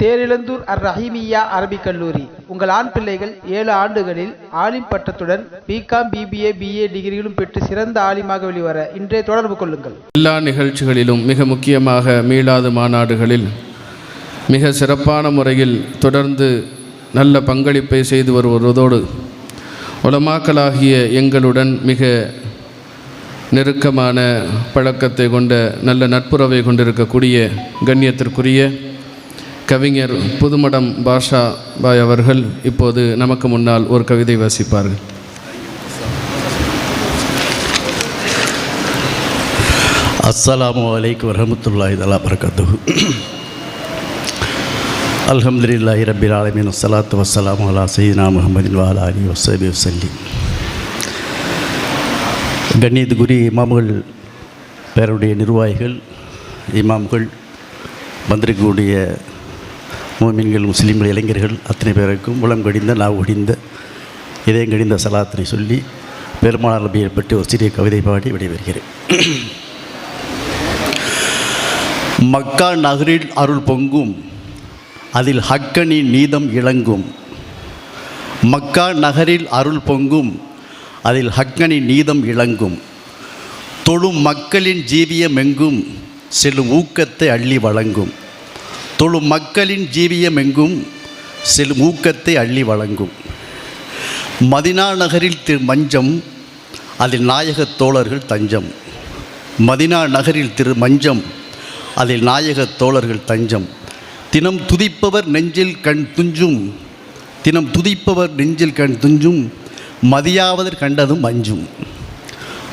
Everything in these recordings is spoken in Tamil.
தேரிழந்தூர் அர் ரஹீமியா அரபிக் கல்லூரி. உங்கள் ஆண் பிள்ளைகள் ஏழு ஆண்டுகளில் ஆலிம் பட்டத்துடன் பிகாம் பிபிஏ பிஏ டிகிரிகளும் பெற்று சிறந்த ஆலிமாக வெளிவர இன்றைய தொடர்பு கொள்ளுங்கள். எல்லா நிகழ்ச்சிகளிலும் மிக முக்கியமாக மீளாது மாநாடுகளில் மிக சிறப்பான முறையில் தொடர்ந்து நல்ல பங்களிப்பை செய்து வருவதோடு உலமாக்களாகிய எங்களுடன் மிக நெருக்கமான பழக்கத்தை கொண்ட நல்ல நட்புறவை கொண்டிருக்கக்கூடிய கண்ணியத்திற்குரிய கவிஞர் புதுமடம் பாஷா பாய் அவர்கள் இப்போது நமக்கு முன்னால் ஒரு கவிதை வாசிப்பார்கள். அஸ்ஸலாமு வலைக்கு வரமத்துல்லாஹி தலா பரகத்துஹு அல்ஹம்துலில்லாஹி ரப்பில் ஆலமின். வசலாத்து வசலாம் அலா சையீனா முகமதின் வாலா அலி வசபி வசல்லி கண்ணியத்துக்குரிய இமாம்கள் பேருடைய நிர்வாகிகள் இமாம்கள் வந்திருக்கக்கூடிய மோமின்கள் முஸ்லீம்கள் இளைஞர்கள் அத்தனை பேருக்கும் உளம் கடிந்த நாவு கடிந்த இதயம் கடிந்த சலாத்தினை சொல்லி பெருமாள் நபியை பற்றி ஒரு சிறிய கவிதை பாடி விடைபெறுகிறேன். மக்கா நகரில் அருள் பொங்கும் அதில் ஹக்கனின் நீதம் இளங்கும். மக்கா நகரில் அருள் பொங்கும் அதில் ஹக்கனின் நீதம் இளங்கும். தொழும் மக்களின் ஜீவியமெங்கும் செல்லும் ஊக்கத்தை அள்ளி வழங்கும். தொழு மக்களின் ஜீவியம் எங்கும் செல்லும் ஊக்கத்தை அள்ளி வழங்கும். மதினா நகரில் திரு மஞ்சம் அதில் நாயகத் தோழர்கள் தஞ்சம். மதினா நகரில் திரு மஞ்சம் அதில் நாயகத் தோழர்கள் தஞ்சம். தினம் துதிப்பவர் நெஞ்சில் கண் துஞ்சும் தினம் துதிப்பவர் நெஞ்சில் கண் துஞ்சும் மதியாவதர் கண்டதும் அஞ்சும்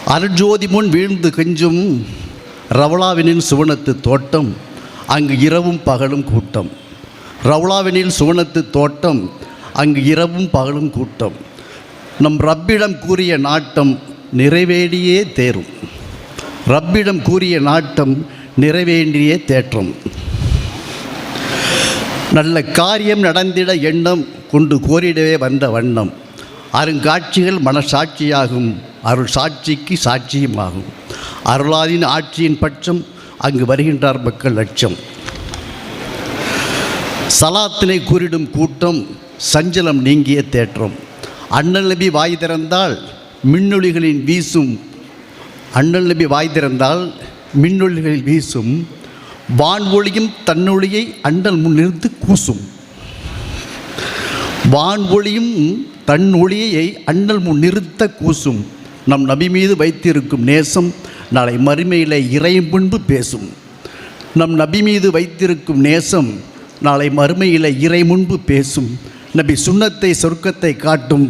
அருஜோதி முன் வீழ்ந்து கெஞ்சும் ரவளாவினின் சுவனத்து தோட்டம் அங்கு இரவும் பகலும் கூட்டம். ரவுளாவினில் சுவனத்து தோட்டம் அங்கு இரவும் பகலும் கூட்டம். நம் ரப்பிடம் கூறிய நாட்டம் நிறைவேடியே தேரும். ரப்பிடம் கூறிய நாட்டம் நிறைவேண்டிய தேற்றம். நல்ல காரியம் நடந்திட எண்ணம் கொண்டு கோரிடவே வந்த வண்ணம். அருங்காட்சிகள் மனசாட்சியாகும் அருள் சாட்சிக்கு சாட்சியுமாகும். அருளாதின் ஆட்சியின் பட்சம் அங்கு வருகின்றார் மக்கள் லட்சம். சலாத்தினை கூறிடும் கூட்டம் சஞ்சலம் நீங்கிய தேற்றம். அண்ணல் நபி வாய் திறந்தால் மின்னொலிகளின் வீசும் அண்ணல் நபி வாய் திறந்தால் மின்னொளிகளில் வீசும் வான்வொழியும் தன்னொழியை அண்டல் முன் கூசும். வான்வொழியும் தன் ஒளியை அண்ணல் முன் நிறுத்த கூசும். நம் நபி மீது வைத்திருக்கும் நேசம் நாளை மறுமையில் இறை முன்பு பேசும். நம் நபி மீது வைத்திருக்கும் நேசம் நாளை மறுமையில் இறை முன்பு பேசும். நபி சுண்ணத்தை சொர்க்கத்தை காட்டும்.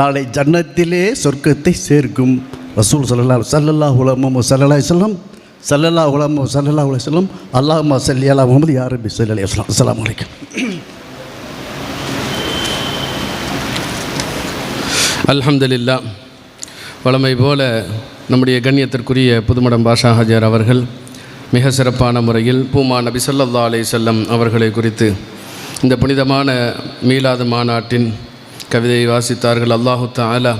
நாளை ஜன்னத்திலே சொர்க்கத்தை சேர்க்கும். ரசூல் சல்லா சல்லல்லா உலமோ சல்லல்லா சொல்லம் சல்லல்லா உலமோ சல்லல்லா உலக சொல்லம் அல்லாஹ் சல்லி அல்லா முகமது யார் ரபி சல்லி அஸ்லாம் அஸ்லாம் வலைக்கம் அல்ஹம்துலில்லா வளமை போல நம்முடைய கண்ணியத்திற்குரிய புதுமடம் பாஷா ஹஜர் அவர்கள் மிக சிறப்பான முறையில் பூமா நபி சொல்லல்லா அலே செல்லம் அவர்களை குறித்து இந்த புனிதமான மீலாது மாநாட்டின் கவிதையை வாசித்தார்கள். அல்லாஹு தாலா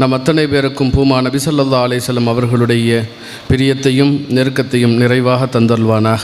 நம் அத்தனை பேருக்கும் பூமா நபி சொல்லல்லா அலே செல்லம் அவர்களுடைய பிரியத்தையும் நெருக்கத்தையும் நிறைவாக தந்தல்வானாக